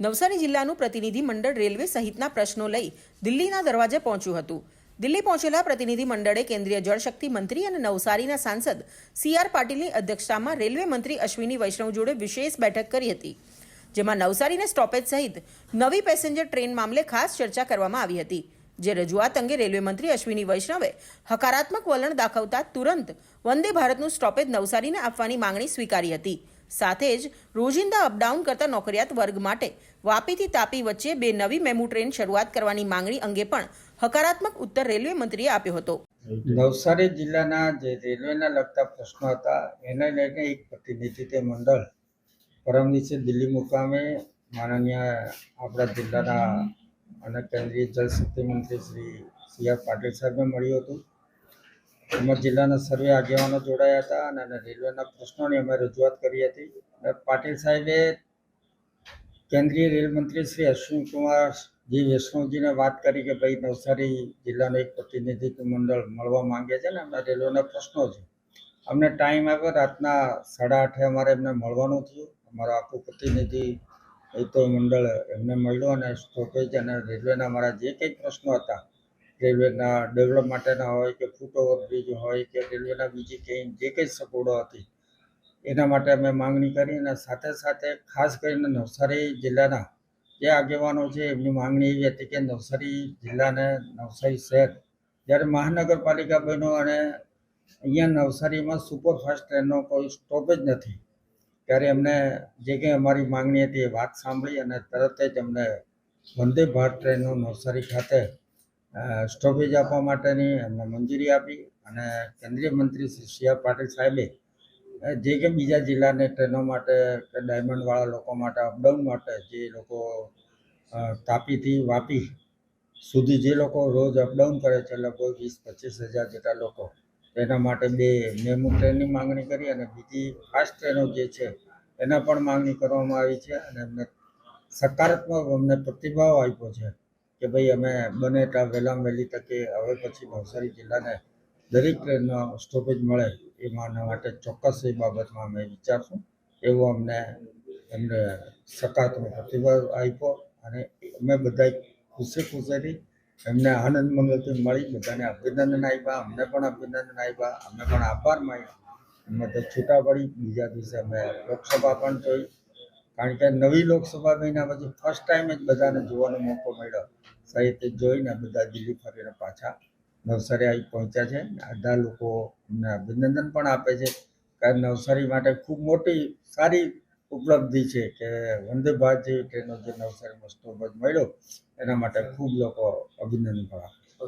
નવસારી જિલ્લાનું પ્રતિનિધિ મંડળ રેલવે સહિતના પ્રશ્નો લઈ દિલ્હીના દરવાજે પહોંચ્યું હતું. દિલ્હી પહોંચેલા પ્રતિનિધિ મંડળે કેન્દ્રીય જળશક્તિ મંત્રી અને નવસારીના સાંસદ સી આર પાટીલની અધ્યક્ષતામાં રેલવે મંત્રી અશ્વિની વૈષ્ણવ જોડે વિશેષ બેઠક કરી હતી, જેમાં નવસારીને સ્ટોપેજ સહિત નવી પેસેન્જર ટ્રેન મામલે ખાસ ચર્ચા કરવામાં આવી હતી, જે રજૂઆત અંગે રેલવે મંત્રી અશ્વિની વૈષ્ણવે હકારાત્મક વલણ દાખવતા તુરંત વંદે ભારતનું સ્ટોપેજ નવસારીને આપવાની માંગણી સ્વીકારી હતી. સાથે જ રોજિંદા અપડાઉન કરતા નોકરિયાત વર્ગ માટે વાપીથી તાપી વચ્ચે બે નવી મેમુ ટ્રેન શરૂઆત કરવાની માંગણી અંગે પણ હકારાત્મક ઉત્તર રેલવે મંત્રીએ આપ્યો હતો. નવસારી જિલ્લાના જે રેલવેના લગતા પ્રશ્નો હતા, એને લઈને એક પ્રતિનિધિત્વ મંડળ પરમ દિવસે દિલ્હી મુકામે માનનીય આપણા જિલ્લાના અને કેન્દ્રીય જળશક્તિ મંત્રી શ્રી સી આર પાટીલ સાહેબને મળ્યું હતું. એમાં જિલ્લાના સર્વે આગેવાનો જોડાયા હતા અને રેલવેના પ્રશ્નોની અમે રજૂઆત કરી હતી. પાટીલ સાહેબે કેન્દ્રીય રેલ મંત્રી શ્રી અશ્વિન કુમાર જી વૈષ્ણવજીને વાત કરી કે ભાઈ નવસારી જિલ્લાનો એક પ્રતિનિધિત્વ મંડળ મળવા માંગે છે ને એમના રેલવેના પ્રશ્નો છે. અમને ટાઈમ આવ્યો રાતના સાડા આઠે અમારે એમને મળવાનું થયું. અમારો આખું પ્રતિનિધિ એ તો મંડળ એમને મળ્યો અને સ્ટોપેજ અને રેલવેના અમારા જે કંઈ પ્રશ્નો હતા રેલવેના ડેવલપ માટેના હોય કે ફૂટઓવર બ્રિજ હોય કે રેલવેના બીજી કંઈ જે કંઈ સગવડો હતી, એના માટે અમે માંગણી કરી અને સાથે સાથે ખાસ કરીને નવસારી જિલ્લાના જે આગેવાનો છે, એમની માંગણી એવી હતી કે નવસારી જિલ્લાને નવસારી શહેર, જ્યારે મહાનગરપાલિકા બન્યો અને અહીંયા નવસારીમાં સુપરફાસ્ટ ટ્રેનનો કોઈ સ્ટોપેજ નથી, ત્યારે એમને જે કંઈ અમારી માંગણી હતી એ વાત સાંભળી અને તરત જ અમને વંદે ભારત ટ્રેનનું નવસારી ખાતે સ્ટોપેજ આપવા માટેની એમને મંજૂરી આપી અને કેન્દ્રીય મંત્રી શ્રી સી પાટીલ સાહેબે જે કે બીજા જિલ્લાને ટ્રેનો માટે કે ડાયમંડવાળા લોકો માટે, અપડાઉન માટે જે લોકો તાપીથી વાપી સુધી જે લોકો રોજ અપડાઉન કરે છે, લગભગ વીસ પચીસ હજાર જેટલા લોકો, એના માટે બે મેમુ ટ્રેનની માંગણી કરી અને બીજી ફાસ્ટ ટ્રેનો જે છે, એના પણ માંગણી કરવામાં આવી છે અને એમને સકારાત્મક અમને પ્રતિભાવ આપ્યો છે. કે ભાઈ અમે બને ત્યાં વહેલામાં વહેલી તકે હવે પછી નવસારી જિલ્લાને દરેક ટ્રેનનો સ્ટોપેજ મળે એ માના માટે ચોક્કસ એ બાબતમાં અમે વિચારશું. એવો અમને એમને સકારાત્મક પ્રતિભાવ આપ્યો અને અમે બધા ખુશી ખુશીથી એમને આનંદ મંગલથી મળી, બધાને અભિનંદન આપ્યા, અમને પણ અભિનંદન આપ્યા અમે પણ આભાર માન્યો. અમે તો છૂટા પડી બીજા દિવસે અમે લોકસભા પણ જોઈ. કારણ કે નવી લોકસભા મહિના પછી ફર્સ્ટ ટાઈમ જ બધાને જોવાનો મોકો મળ્યો. સાહિત્ય જોઈને બધા દિલ્હી ફરીને પાછા નવસારી આવી પહોંચ્યા છે. અડધા લોકો અભિનંદન પણ આપે છે કારણ નવસારી માટે ખૂબ મોટી, સારી ઉપલબ્ધિ છે કે વંદે ભારત જેવી ટ્રેનો જે નવસારીમાં સ્ટોપેજ મળ્યો, એના માટે ખૂબ લોકો અભિનંદન પણ આપે